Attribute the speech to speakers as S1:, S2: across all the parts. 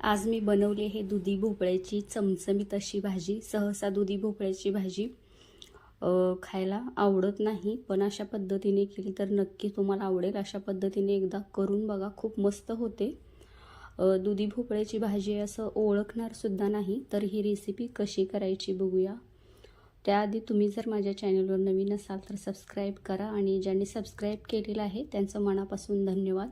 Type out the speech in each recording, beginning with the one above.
S1: आज मी बनवली आहे दुधी भोपळ्याची चमचमीत अशी भाजी सहसा दुधी भोपळ्याची भाजी. खायला आवडत नाही पण अशा पद्धतीने केली तर नक्की तुम्हाला आवडेल. अशा पद्धतीने एकदा करून बघा खूप मस्त होते. दुधी भोपळ्याची भाजी असं ओळखणारसुद्धा नाही तर ही रेसिपी कशी करायची बघूया. त्याआधी तुम्ही जर माझ्या चॅनलवर नवीन असाल तर सबस्क्राईब करा आणि ज्यांनी सबस्क्राईब केलेलं आहे त्यांचं मनापासून धन्यवाद.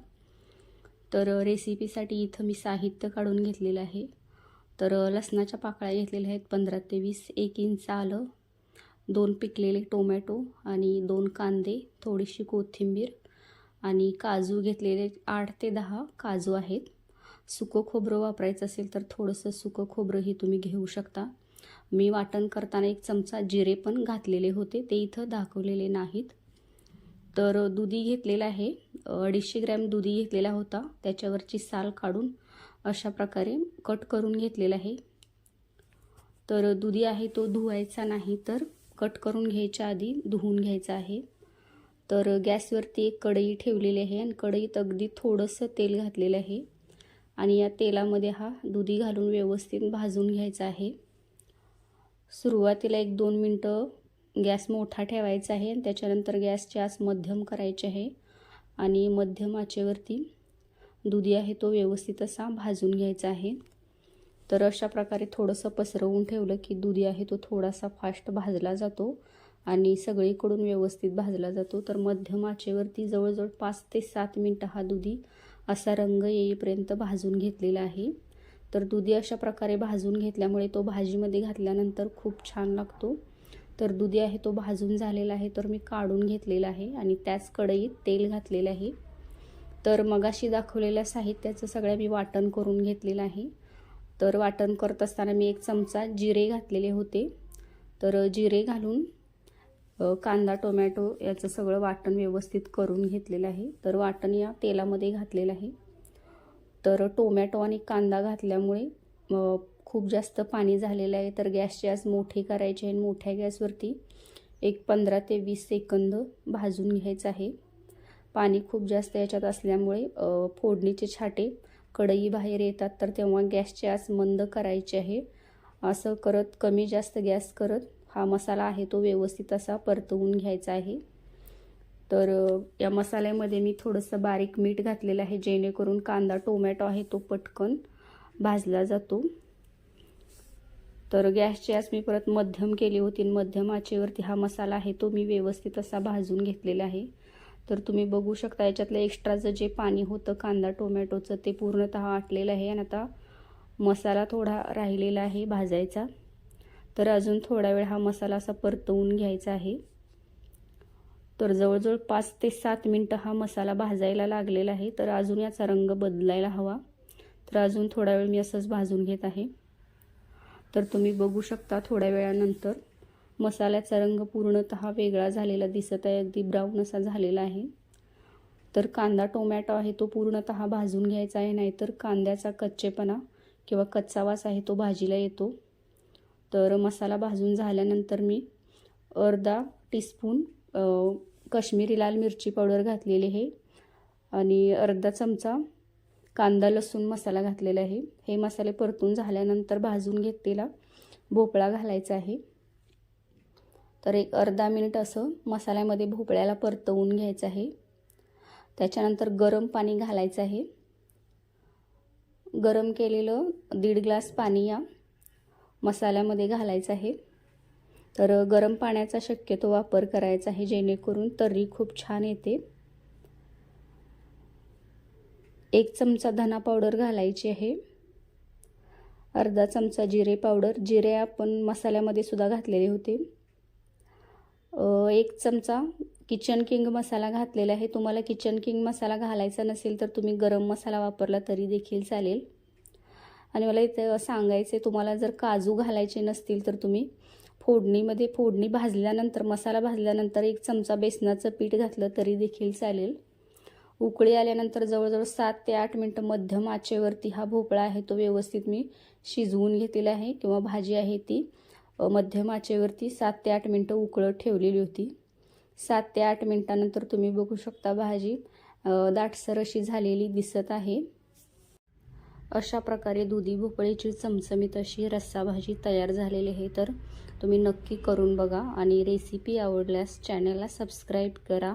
S1: तर रेसिपीसाठी इथं मी साहित्य काढून घेतलेलं आहे. तर लसणाच्या पाकळ्या घेतलेल्या आहेत पंधरा ते वीस. एक इंच आलं दोन पिकलेले टोमॅटो आणि दोन कांदे थोडीशी कोथिंबीर आणि काजू घेतलेले आठ ते दहा काजू आहेत. सुकं खोबरं वापरायचं असेल तर थोडंसं सुकं खोबरंही तुम्ही घेऊ शकता. मी वाटण करताना एक चमचा जिरे पण घातलेले होते ते इथं दाखवलेले नाहीत. तर दुधी घेतलेला आहे. अडीचशे ग्रॅम दुधी घेतलेला होता. त्याच्यावरची साल काढून अशा प्रकारे कट करून घेतलेला आहे. तर दुधी आहे तो धुवायचा नाही तर कट करून घ्यायच्या आधी धुवून घ्यायचा आहे. तर गॅसवरती एक कढई ठेवलेली आहे आणि कढईत अगदी थोडंसं तेल घातलेलं आहे. आणि या तेलामध्ये हा दुधी घालून व्यवस्थित भाजून घ्यायचा आहे. सुरुवातीला एक दोन मिनटं गॅस मोठा ठेवायचा आहे आणि त्याच्यानंतर गॅसची आस मध्यम करायची आहे. आणि मध्यम आचेवरती दुधी आहे तो व्यवस्थित असा भाजून घ्यायचा आहे. तर अशा प्रकारे थोडंसं पसरवून ठेवलं की दुधी आहे तो थोडासा फास्ट भाजला जातो आणि सगळीकडून व्यवस्थित भाजला जातो. तर मध्यम आचेवरती जवळजवळ पाच ते सात मिनटं हा दुधी असा रंग येईपर्यंत भाजून घेतलेला आहे. तर दुधी अशा प्रकारे भाजून घेतल्यामुळे तो भाजीमध्ये घातल्यानंतर खूप छान लागतो. तर दुधी आहे तो भाजून झालेला आहे तर मी काढून घेतलेला आहे आणि त्याच कढईत तेल घातलेलं आहे. तर मगाशी दाखवलेल्या साहित्याचं सगळ्या मी वाटण करून घेतलेलं आहे. तर वाटण करत असताना मी एक चमचा जिरे घातलेले होते. तर जिरे घालून कांदा टोमॅटो याचं सगळं वाटण व्यवस्थित करून घेतलेलं आहे. तर वाटण या तेलामध्ये घातलेलं आहे. तर टोमॅटो आणि कांदा घातल्यामुळे खूप जास्त पाणी झालेलं आहे. तर गॅसचे आज मोठे करायचे आहे आणि मोठ्या गॅसवरती एक पंधरा ते वीस सेकंद भाजून घ्यायचं आहे. पाणी खूप जास्त याच्यात असल्यामुळे फोडणीचे छाटे कढई बाहेर येतात. तर तेव्हा गॅसची आस मंद करायची आहे. असं करत कमी जास्त गॅस करत हा मसाला आहे तो व्यवस्थित असा परतवून घ्यायचा आहे. तर या मसाल्यामध्ये मी थोडंसं बारीक मीठ घातलेलं आहे जेणेकरून कांदा टोमॅटो आहे तो पटकन भाजला जातो. तर गॅसची आज मी परत मध्यम केली होती मध्यमाचेवरती मध्यम आचेवरती हा मसाला आहे तो मी व्यवस्थित असा भाजून घेतलेला आहे. तर तुम्ही बघू शकता याच्यातलं एक्स्ट्राचं जे पाणी होतं कांदा टोमॅटोचं ते पूर्णतः आटलेलं आहे आणि आता मसाला थोडा राहिलेला आहे भाजायचा. तर अजून थोडा वेळ हा मसाला असा परतवून घ्यायचा आहे. तर जवळजवळ पाच ते सात मिनटं हा मसाला भाजायला लागलेला आहे. तर अजून याचा रंग बदलायला हवा. तर अजून थोडा वेळ मी असंच भाजून घेत आहे. तर तुम्ही बघू शकता थोड्या वेळानंतर मसाल्याचा रंग पूर्णतः वेगळा झालेला दिसत आहे. अगदी ब्राऊन असा झालेला आहे. तर कांदा टोमॅटो आहे तो पूर्णतः भाजून घ्यायचा आहे नाहीतर कांद्याचा कच्चेपणा किंवा कच्चा वास आहे तो भाजीला येतो. तर मसाला भाजून झाल्यानंतर मी अर्धा टीस्पून अ, काश्मीरी लाल मिरची पावडर घातलेली आहे आणि अर्धा चमचा कांदा लसूण मसाला घातलेला आहे. हे मसाले परतून झाल्यानंतर भाजून घेतलेला भोपळा घालायचा आहे. तर एक अर्धा मिनिट असं मसाल्यामध्ये भोपळ्याला परतवून घ्यायचं आहे. त्याच्यानंतर गरम पाणी घालायचं आहे. गरम केलेलं दीड ग्लास पाणी या मसाल्यामध्ये घालायचं आहे. तर गरम पाण्याचा शक्यतो वापर करायचा आहे जेणेकरून तर्री खूप छान येते. एक चमचा धना पावडर घालायची आहे. अर्धा चमचा जिरे पावडर. जिरे आपण मसाल्यामध्ये सुद्धा घातलेले होते. एक चमचा किचन किंग मसाला घातलेला आहे. तुम्हाला किचन किंग मसाला घालायचा नसेल तर तुम्ही गरम मसाला वापरला तरी देखील चालेल. आणि मला इथं सांगायचं आहे तुम्हाला जर काजू घालायचे नसतील तर तुम्ही फोडणीमध्ये फोडणी भाजल्यानंतर मसाला भाजल्यानंतर एक चमचा बेसनाचं पीठ घातलं तरी देखील चालेल. उकळी आल्यानंतर जवळजवळ सात ते आठ मिनटं मध्यम आचेवरती हा भोपळा आहे तो व्यवस्थित मी शिजवून घेतलेला आहे. किंवा भाजी आहे ती मध्यम आचेवरती सात ते आठ मिनटं उकळत ठेवलेली होती. सात ते आठ मिनटानंतर तुम्ही बघू शकता भाजी दाटसर अशी झालेली दिसत आहे. अशा प्रकारे दुधी भोपळीची चमचमीत अशी रस्सा भाजी तयार झालेली आहे. तर तुम्ही नक्की करून बघा आणि रेसिपी आवडल्यास चॅनलला सबस्क्राईब करा.